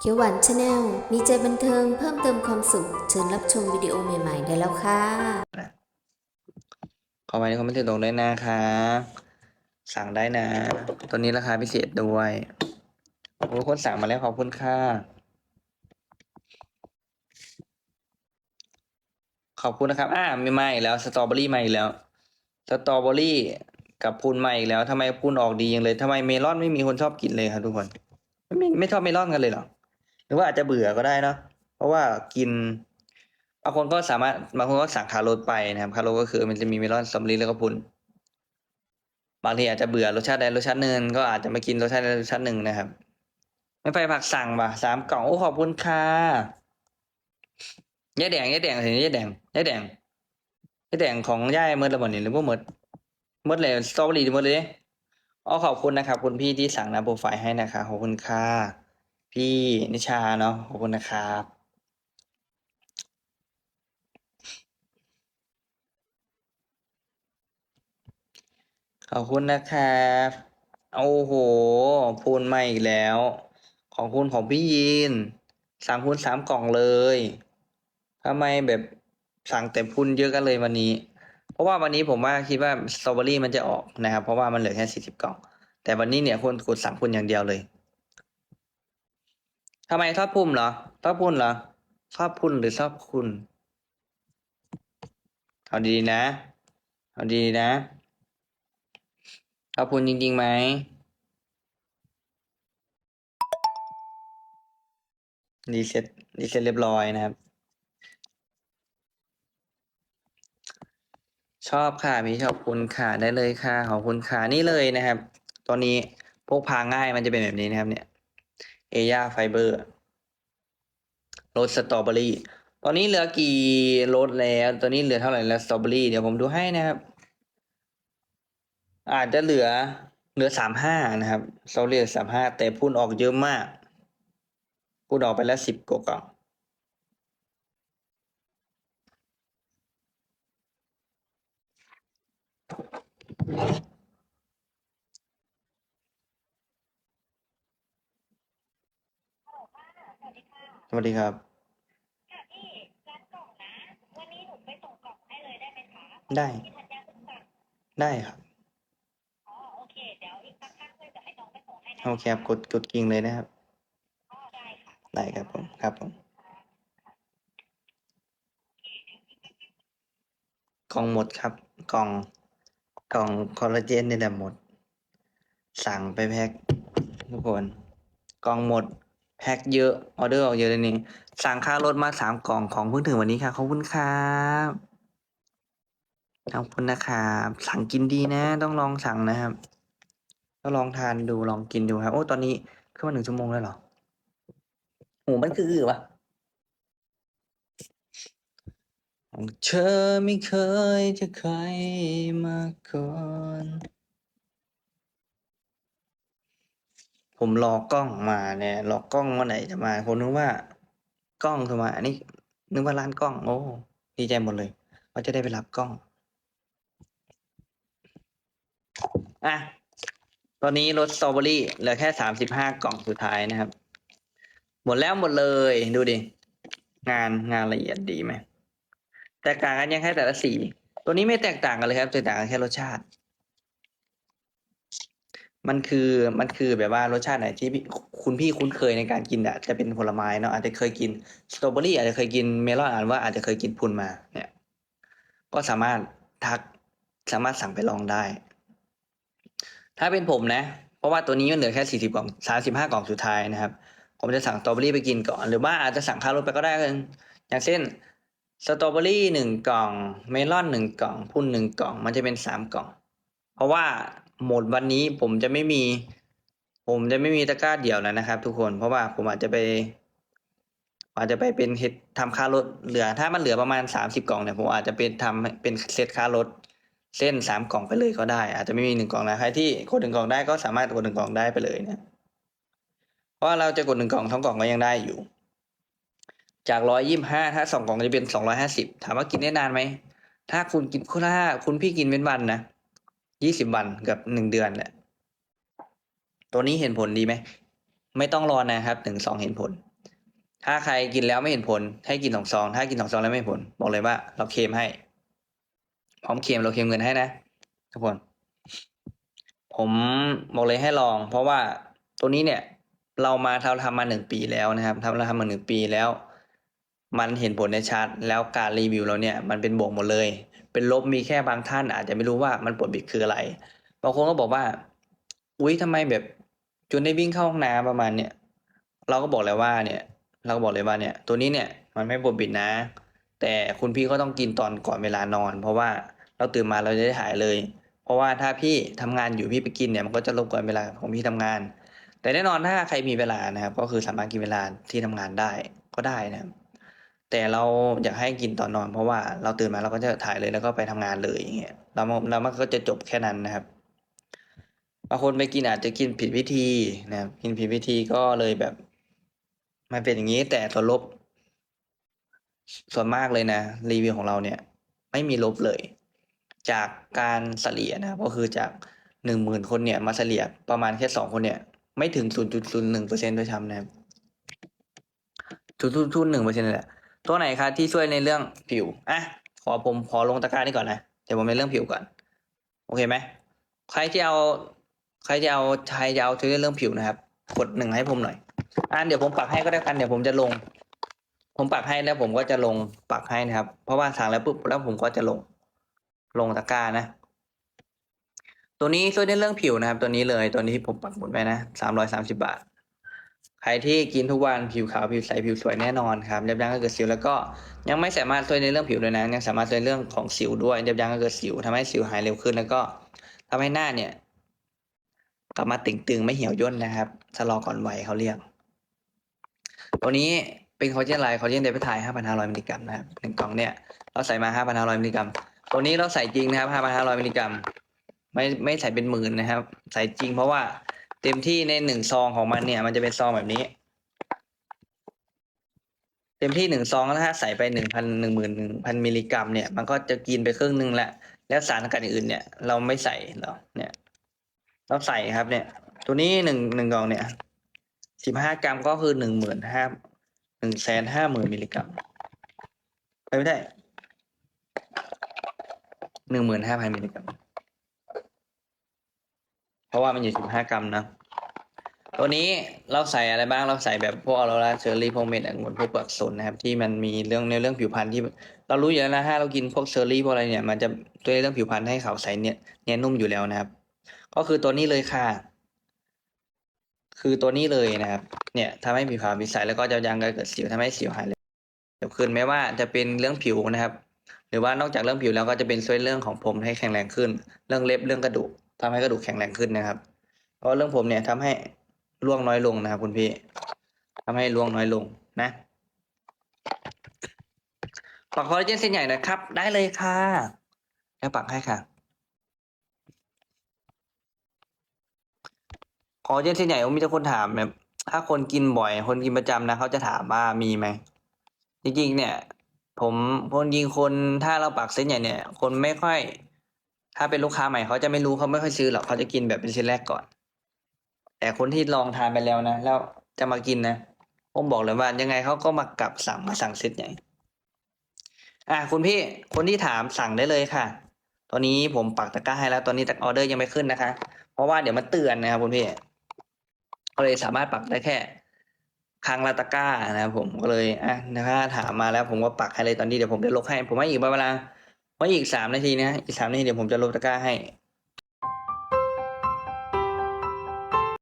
เขียวหวานชาแนลมีใจบันเทิงเพิ่มเติมความสุข เชิญรับชมวิดีโอใหม่ ๆ ได้แล้วค่ะ ขอไปในคอมเมนต์ตรงได้นะคะสั่งได้นะ ตัวนี้ราคาพิเศษด้วยโอ้คนสั่งมาแล้วขอบคุณค่ะ ขอบคุณนะครับ อ่ามีมาอีกแล้ว สตรอเบอรี่มาอีกแล้ว สตรอเบอรี่กับพูนมาอีกแล้วทำไมพูนออกดีอย่างเลยทำไมเมลอนไม่มีคนชอบกินเลยครับทุกคน ไม่ไม่ไม่ชอบเมลอนกันเลยเหรอ หรือว่าอาจจะเบื่อก็ได้เนาะเพราะว่ากินบางคนก็สามารถบางคนก็สั่งคาร์โรไปนะครับคาร์โรก็คือมันจะมีเมลอนสตรอเบอรี่แล้วก็พุนบางทีอาจจะเบื่อรสชาติใดรสชาติหนึ่งก็อาจจะมากินรสชาติใดรสชาติหนึ่งนะครับ ไม่ไปผักสั่งป่ะสามกล่องโอ้ขอบคุณค่ะยายแดงยายแดงเห็นยายแดงยายแดงยายแดงของย่ายเมื่อระบ่นี่หรือว่าเมื่อเมื่อเลยสตรอเบอรี่เมื่อเลยอ๋อขอบคุณนะครับคุณพี่ที่สั่งนะโปรไฟล์ให้นะคะขอบคุณค่ะ พี่นิชาเนาะขอบคุณนะครับขอบคุณนะครับโอ้โหพูนมาอีกแล้ว ของคุณของพี่ยีนสั่งพูนสามกล่องเลยทำไมแบบสั่งแต่พูนเยอะกันเลยวันนี้ เพราะว่าวันนี้ผมว่าคิดว่าสตรอเบอรี่มันจะออกนะครับ เพราะว่ามันเหลือแค่สี่สิบกล่อง แต่วันนี้เนี่ยคุณกดสั่งพูนอย่างเดียวเลย ทำไมชอบพุ่มเหรอชอบพุ่นเหรอชอบพุ่นหรือชอบคุณเอาดีนะเอาดีนะขอบคุณจริงๆไหมรีเซ็ตรีเซ็ตเรียบร้อยนะครับ ชอบค่ะมีชอบคุณค่ะได้เลยค่ะขอบคุณค่ะนี่เลยนะครับตัวนี้พกพาง่ายมันจะเป็นแบบนี้นะครับเนี่ย เอย่าไฟเบอร์รสสตรอเบอรี่ ตอนนี้เหลือกี่รสแล้ว ตอนนี้เหลือเท่าไหร่แล้วสตรอเบอรี่เดี๋ยวผมดูให้นะครับ อาจจะเหลือเหลือสามห้านะครับสตรอเบอรี่สามห้าแต่พุ่นออกเยอะมากพุ่นออกไปแล้วสิบกว่า กล่องสวัสดีครับ ค่ะพี่ร้านกล่องนะ วันนี้หนูไปส่งกล่องให้เลยได้ไหมคะได้ พี่ธัญญาเพิ่งสั่งได้ครับ อ๋อ โอเค เดี๋ยวอีกสักพักเลยจะให้น้องไปส่งให้นะโอเคครับ กด กดกิ่งเลยนะครับ อ๋อ ได้ค่ะ ได้ครับผม ครับผม กล่องหมดครับ กล่อง กล่องคอลลาเจนนี่แหละหมด สั่งไปแพ็คทุกคน กล่องหมด แพ็คเยอะออเดอร์ออกเยอะเลยนี่สั่งค่ารถมาสามกล่องของเพิ่งถึงวันนี้ค่ะขอบคุณครับขอบคุณนะครับสั่งกินดีนะ ต้องลองสั่งนะครับก็ลองทานดูลองกินดูครับ โอ้ตอนนี้ขึ้นมาหนึ่งชั่วโมงแล้วเหรอโอ้มันคืออือวะเธอไม่เคยจะใครมาก่อน ผมรอกล้องมาเนี่ยรอกล้องวันไหนจะมาผมนึกว่ากล้องโทรมาอันนี้นึกว่าร้านกล้อง โอ้ดีใจหมดเลยว่าจะได้ไปรับกล้องอะตอนนี้รถสตรอเบอรี่เหลือแค่สามสิบห้ากล่องสุดท้ายนะครับ หมดแล้วหมดเลยดูดิ งานงานละเอียดดีไหมแตกต่างกันยังแค่แต่ละสี ตัวนี้ไม่แตกต่างกันเลยครับแตกต่างกันแค่รสชาติ มันคือมันคือแบบว่ารสชาติไหนที่พี่คุณพี่คุ้นเคยในการกินอะจะเป็นผลไม้เนาะอาจจะเคยกินสตรอเบอรี่อาจจะเคยกินเมลอนอ่านว่าอาจจะเคยกินพุนมาเนี่ยก็สามารถทักสามารถสั่งไปลองได้ ถ้าเป็นผมนะ เพราะว่าตัวนี้มันเหลือแค่สี่สิบกล่องสามสิบห้ากล่องสุดท้ายนะครับ ผมจะสั่งสตรอเบอรี่ไปกินก่อน หรือว่าอาจจะสั่งข้าวรถไปก็ได้อย่างเช่นสตรอเบอรี่หนึ่งกล่อง เมลอนหนึ่งกล่อง พุ่นหนึ่งกล่อง มันจะเป็นสามกล่อง เพราะว่า หมดวันนี้ผมจะไม่มี ผมจะไม่มีตะกร้าเดี่ยวแล้วนะครับ ทุกคนเพราะว่าผมอาจจะไป อาจจะไปเป็นเฮ็ดทำค่ารถเหลือ ถ้ามันเหลือประมาณสามสิบกล่องเนี่ยผมอาจจะเป็นทำเป็นเซตค่ารถเส้นสามกล่องไปเลยก็ได้ อาจจะไม่มีหนึ่งกล่องนะใครที่กดหนึ่งกล่องได้ก็สามารถกดหนึ่งกล่องได้ไปเลยนะเพราะเราจะกดหนึ่งกล่องทั้งกล่องก็ยังได้อยู่ จากร้อยยี่ห้าถ้าสองกล่องจะเป็นสองร้อยห้าสิบถามว่ากินได้นานไหมถ้าคุณกินถ้าคุณพี่กินเป็นวันนะ ยี่สิบวันกับหนึ่งเดือนแหละ ตัวนี้เห็นผลดีไหม ไม่ต้องรอนะครับถึงสองเห็นผล ถ้าใครกินแล้วไม่เห็นผล ให้กินสองซอง ถ้ากินสองซองแล้วไม่เห็นผล บอกเลยว่า เราเคมให้ พร้อมเคมเราเคมเงินให้นะ ทุกคน ผมบอกเลยให้ลอง เพราะว่าตัวนี้เนี่ย เรามาเราทำมาหนึ่งปีแล้วนะครับทำเราทำมาหนึ่งปีแล้ว มันเห็นผลในชัดแล้วการรีวิวเราเนี่ย มันเป็นบวกหมดเลย เป็นลบมีแค่บางท่าน อาจจะไม่รู้ว่ามันปวดบิดคืออะไร บางคนก็บอกว่า อุ๊ยทำไมแบบจนได้วิ่งเข้าห้องน้ำประมาณเนี่ยเราก็บอกเลยว่าเนี่ย เราก็บอกเลยว่าเนี่ย ตัวนี้เนี่ยมันไม่ปวดบิดนะ แต่คุณพี่ก็ต้องกินตอนก่อนเวลานอน เพราะว่าเราตื่นมาเราจะได้หายเลย เพราะว่าถ้าพี่ทำงานอยู่พี่ไปกินเนี่ยมันก็จะรบกวนเวลาของพี่ทำงาน แต่แน่นอนถ้าใครมีเวลานะครับ ก็คือสามารถกินเวลาที่ทำงานได้ก็ได้นะครับ แต่เราอยากให้กินตอนนอน เพราะว่าเราตื่นมาเราก็จะถ่ายเลยแล้วก็ไปทำงานเลยอย่างเงี้ยแล้วมันแล้วมันก็จะจบแค่นั้นนะครับบางคนไปกินอาจจะกินผิดวิธีนะครับกินผิดวิธีก็เลยแบบ มันเป็นอย่างนี้แต่ส่วลบ ส่วนมากเลยนะรีวิวของเราเนี่ย ไม่มีลบเลย จากการเฉลี่ยนะครับก็คือจากหนึ่งหมื่นคนเนี่ยมาเฉลี่ยประมาณแค่สองคนเนี่ย ไม่ถึงศูนย์จุดศูนย์หนึ่งเปอร์เซ็นต์ด้วยซ้ำนะครับศูนย์จุดศูนย์หนึ่งเปอร์เซ็นต์แหละ ตัวไหนครับที่ช่วยในเรื่องผิวอะขอผมขอลงตะกร้านี่ก่อนนะเดี๋ยวผมในเรื่องผิวก่อน โอเคไหมใครที่เอาใครจะเอาใครจะเอาช่วยเรื่องผิวนะครับ กดหนึ่งให้ผมหน่อยอะเดี๋ยวผมปักให้ก็ได้กันเดี๋ยวผมจะลง ผมปักให้แล้วผมก็จะลงปักให้นะครับ เพราะว่าสั่งแล้วปุ๊บแล้วผมก็จะลงลงตะกร้านะ ตัวนี้ช่วยในเรื่องผิวนะครับ ตัวนี้เลยตัวนี้ที่ผมปักหมุดไว้นะสามร้อยสามสิบาท ครที่กินทุกวันผิวขาวผิวใสผิวสวยแน่นอนครับยับยั้งการเกิดสิวแล้วก็ยังไม่สามารถช่วยในเรื่องผิวเลยนะยังสามารถช่วยเรื่องของสิวด้วยยับยั้งการเกิดสิวทำให้สิวหายเร็วขึ้น แล้วก็ทำให้หน้าเนี่ยกลับมาตึงตึงๆไม่เหี่ยวย่นนะครับชะลอก่อนวัยเขาเรียกตัวนี้เป็นคอลลาเจนไลน์คอลลาเจนเดปไทด์5,500 มิลลิกรัมนะครับหนึ่งกล่องเนี่ยเราใส่มา 5,500 มิลลิกรัมตัวนี้เราใส่จริงนะครับ 5,500 มิลลิกรัมไม่ไม่ใส่เป็นหมื่นนะครับ ใส่จริงเพราะว่า เต็มที่ในหนึ่งซองของมันเนี่ย มันจะเป็นซองแบบนี้ เต็มที่หนึ่งซองแล้วถ้าใส่ไปหนึ่งพันหนึ่งหมื่นหนึ่งพันมิลลิกรัมเนี่ย มันก็จะกินไปครึ่งหนึ่งแล้วแล้วสารสกัดอื่นเนี่ย เราไม่ใส่หรอเนี่ย เราใส่ครับเนี่ย ตัวนี้หนึ่งหนึ่งกล่องเนี่ยสิบห้ากรัมก็คือหนึ่งหมื่นห้าหนึ่งแสนห้าหมื่นมิลลิกรัมไปไม่ได้หนึ่งหมื่นห้าพันมิลลิกรัม เพราะว่ามันอยู่สิบห้ากรัมนะ ตัวนี้เราใส่อะไรบ้าง เราใส่แบบพวกออโรราเชอร์รี่พวกเม็ดองุ่นพวกเปลือกสนนะครับ ที่มันมีเรื่องในเรื่องผิวพรรณที่ เรารู้อยู่แล้วนะถ้าเรากินพวกเชอร์รี่พวกอะไรเนี่ย มันจะช่วยในเรื่องผิวพรรณให้ขาวใสเนี่ยเนียนนุ่มอยู่แล้วนะครับ ก็คือตัวนี้เลยค่ะ คือตัวนี้เลยนะครับ เนี่ยทำให้ผิวขาวผิวใสแล้วก็จะยังการเกิดสิวทำให้สิวหายเร็วขึ้นไม่ว่าจะเป็นเรื่องผิวนะครับ หรือว่านอกจากเรื่องผิวแล้วก็จะเป็นช่วยเรื่องของผมให้แข็งแรงขึ้น เรื่องเล็บเรื่องกระดูก ทำให้กระดูกแข็งแรงขึ้นนะครับ เพราะเรื่องผมเนี่ยทำให้ร่วงน้อยลงนะครับ คุณพี่ทำให้ร่วงน้อยลงนะปักคอลลาเจนเส้นใหญ่นะครับ ได้เลยค่ะแล้วปักให้ค่ะคอลลาเจนเส้นใหญ่มีแต่คนถามแบบถ้าคนกินบ่อย คนกินประจำนะเขาจะถามว่ามีไหมจริงๆเนี่ย ผมคนยิงคนถ้าเราปักเส้นใหญ่เนี่ย คนไม่ค่อย ถ้าเป็นลูกค้าใหม่เขาจะไม่รู้เขาไม่ค่อยซื้อหรอกเขาจะกินแบบเป็นเส้นแรกก่อน แต่คนที่ลองทานไปแล้วนะแล้วจะมากินนะผมบอกเลยว่ายังไงเขาก็มากลับสั่งมาสั่งเซตใหญ่อะคุณพี่คนที่ถามสั่งได้เลยค่ะ ตอนนี้ผมปักตะกร้าให้แล้ว ตอนนี้แต่ออเดอร์ยังไม่ขึ้นนะคะ เพราะว่าเดี๋ยวมันเตือนนะครับคุณพี่ก็เลยสามารถปักได้แค่ครั้งละตะกร้านะครับผมก็เลยอะถ้าถามมาแล้วผมก็ปักให้เลยตอนนี้เดี๋ยวผมจะลบให้ผมให้อีกประมาณ ไว้อีกสามนาทีนะ อีกสามนาทีเดี๋ยวผมจะลบตะกร้าให้